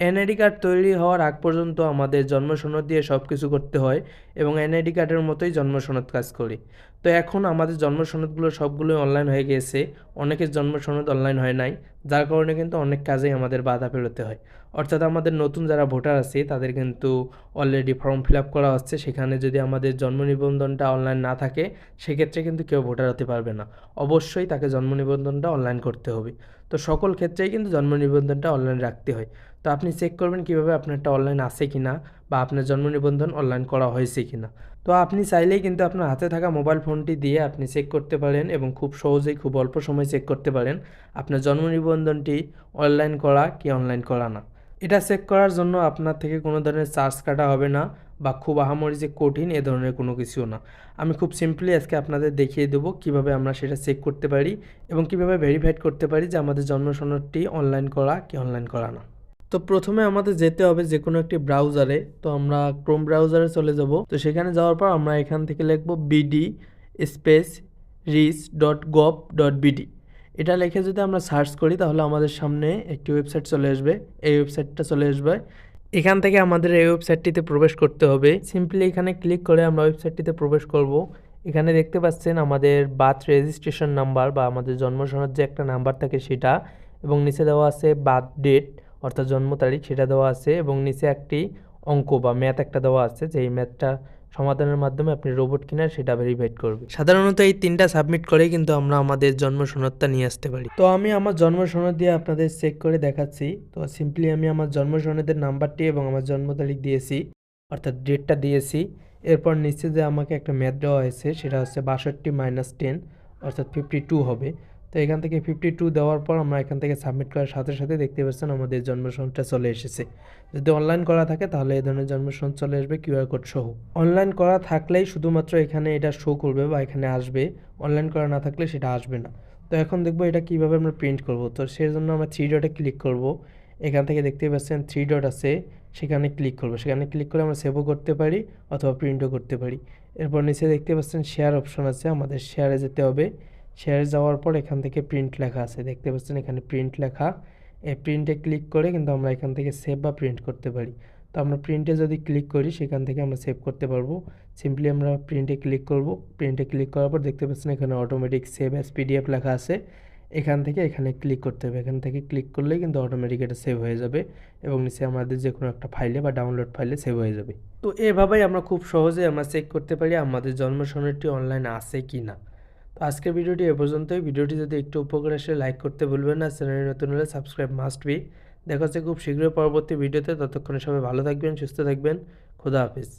NID card তৈরি হওয়ার আগ পর্যন্ত আমাদের জন্ম সনদ দিয়ে সব কিছু করতে হয় এবং এনআইডি কার্ডের মতোই জন্ম সনদ কাজ করি। তো এখন আমাদের জন্ম সনদগুলো সবগুলোই অনলাইন হয়ে গিয়েছে। অনেকের জন্ম সনদ অনলাইন হয় নাই, যার কারণে কিন্তু অনেক কাজেই আমাদের বাধা পেরোতে হয়। অর্থাৎ আমাদের নতুন যারা ভোটার আছে, তাদের কিন্তু অলরেডি ফর্ম ফিল আপ করা হচ্ছে। সেখানে যদি আমাদের জন্ম নিবন্ধনটা অনলাইন না থাকে, সেক্ষেত্রে কিন্তু কেউ ভোটার হতে পারবে না। অবশ্যই তাকে জন্ম নিবন্ধনটা অনলাইন করতে হবে। তো সকল ক্ষেত্রেই কিন্তু জন্ম নিবন্ধনটা অনলাইন রাখতে হয়। তো আপনি চেক করবেন কীভাবে আপনারটা অনলাইন আছে কি না বা আপনার জন্ম নিবন্ধন অনলাইন করা হয়েছে কি না তো আপনি চাইলেই কিন্তু আপনার হাতে থাকা মোবাইল ফোনটি দিয়ে আপনি চেক করতে পারেন এবং খুব সহজেই খুব অল্প সময় চেক করতে পারেন আপনার জন্ম নিবন্ধনটি অনলাইন করা কি অনলাইন করা না। এটা চেক করার জন্য আপনার থেকে কোনো ধরনের চার্জ কাটা হবে না বা খুব আহামরি যে কঠিন এ ধরনের কোনো কিছুও না। আমি খুব সিম্পলি আজকে আপনাদের দেখিয়ে দেবো কীভাবে আমরা সেটা চেক করতে পারি এবং কীভাবে ভেরিফাইড করতে পারি যে আমাদের জন্ম সনদটি অনলাইন করা কি অনলাইন করা না। তো প্রথমে আমাদের যেতে হবে যে কোনো একটি ব্রাউজারে তো আমরা ক্রোম ব্রাউজারে চলে যাব। তো সেখানে যাওয়ার পর আমরা এখান থেকে লিখব BD space reach dot gov dot BD এটা লিখে যদি আমরা সার্চ করি, তাহলে আমাদের সামনে একটি ওয়েবসাইট চলে আসবে। এই ওয়েবসাইটটা চলে আসবে। এখান থেকে আমাদের এই ওয়েবসাইটটিতে প্রবেশ করতে হবে। সিম্পলি এখানে ক্লিক করে আমরা ওয়েবসাইটটিতে প্রবেশ করব। এখানে দেখতে পাচ্ছেন আমাদের বার্থ রেজিস্ট্রেশন নাম্বার বা আমাদের জন্ম যে একটা নাম্বার থাকে সেটা, এবং নিচে দেওয়া আছে বার্থ ডেট অর্থাৎ জন্ম তারিখ সেটা দেওয়া আছে এবং নিচে একটি অঙ্ক বা ম্যাথ একটা দেওয়া আছে যে এই ম্যাথটা সমাধানের মাধ্যমে আপনি রোবট কিনা সেটা ভেরিফাইড করবে। সাধারণত এই তিনটা সাবমিট করেই কিন্তু আমরা আমাদের জন্ম সনদটা নিয়ে আসতে পারি। তো আমি আমার জন্ম সনদ দিয়ে আপনাদের চেক করে দেখাচ্ছি। তো সিম্পলি আমি আমার জন্ম সনদের নাম্বারটি এবং আমার জন্ম তারিখ দিয়েছি অর্থাৎ ডেটটা দিয়েছি। এরপর নিচে যে আমাকে একটা ম্যাথ দেওয়া হয়েছে সেটা হচ্ছে বাষট্টি মাইনাস টেন অর্থাৎ ফিফটি টু হবে। তো এখান থেকে ফিফটি টু দেওয়ার পর আমরা এখান থেকে সাবমিট করার সাথে সাথে দেখতে পাচ্ছেন আমাদের জন্মসনদটা চলে এসেছে। যদি অনলাইন করা থাকে তাহলে এই ধরনের জন্মসনদ চলে আসবে কিউআর কোড সহ। অনলাইন করা থাকলেই শুধুমাত্র এখানে এটা শো করবে বা এখানে আসবে। অনলাইন করা না থাকলে সেটা আসবে না। তো এখন দেখব এটা কীভাবে আমরা প্রিন্ট করব। তো সেই জন্য আমরা থ্রি ডটে ক্লিক করব। এখান থেকে দেখতে পাচ্ছেন থ্রি ডট আছে, সেখানে ক্লিক করব। সেখানে ক্লিক করে আমরা সেভও করতে পারি অথবা প্রিন্টও করতে পারি। এরপর নিচে দেখতে পাচ্ছেন শেয়ার অপশন আছে, আমাদের শেয়ারে যেতে হবে। শেয়ারে যাওয়ার পর এখান থেকে প্রিন্ট লেখা আছে। দেখতে পাচ্ছেন এখানে প্রিন্ট লেখা। এই প্রিন্টে ক্লিক করে কিন্তু আমরা এখান থেকে সেভ বা প্রিন্ট করতে পারি। তো আমরা প্রিন্টে যদি ক্লিক করি, সেখান থেকে আমরা সেভ করতে পারব। সিম্পলি আমরা প্রিন্টে ক্লিক করব। প্রিন্টে ক্লিক করার পর দেখতে পাচ্ছেন এখানে অটোমেটিক সেভ অ্যাস পিডিএফ লেখা আছে। এখান থেকে এখানে ক্লিক করতে হবে। এখান থেকে ক্লিক করলেই কিন্তু অটোমেটিক এটা সেভ হয়ে যাবে এবং নিচে আমাদের যে কোনো একটা ফাইলে বা ডাউনলোড ফাইলে সেভ হয়ে যাবে। তো এভাবেই আমরা খুব সহজে আমরা চেক করতে পারি আমাদের জন্ম সনদটি অনলাইন আছে কি না তো আজকের ভিডিওটি এ পর্যন্তই। ভিডিওটি যদি একটু উপকার আসে লাইক করতে ভুলবেন না। চ্যানেলে নতুন হলে সাবস্ক্রাইব মাস্ট বি দেখা হচ্ছে খুব শীঘ্রই পরবর্তী ভিডিওতে। ততক্ষণে সবাই ভালো থাকবেন, সুস্থ থাকবেন। খোদা হাফিজ।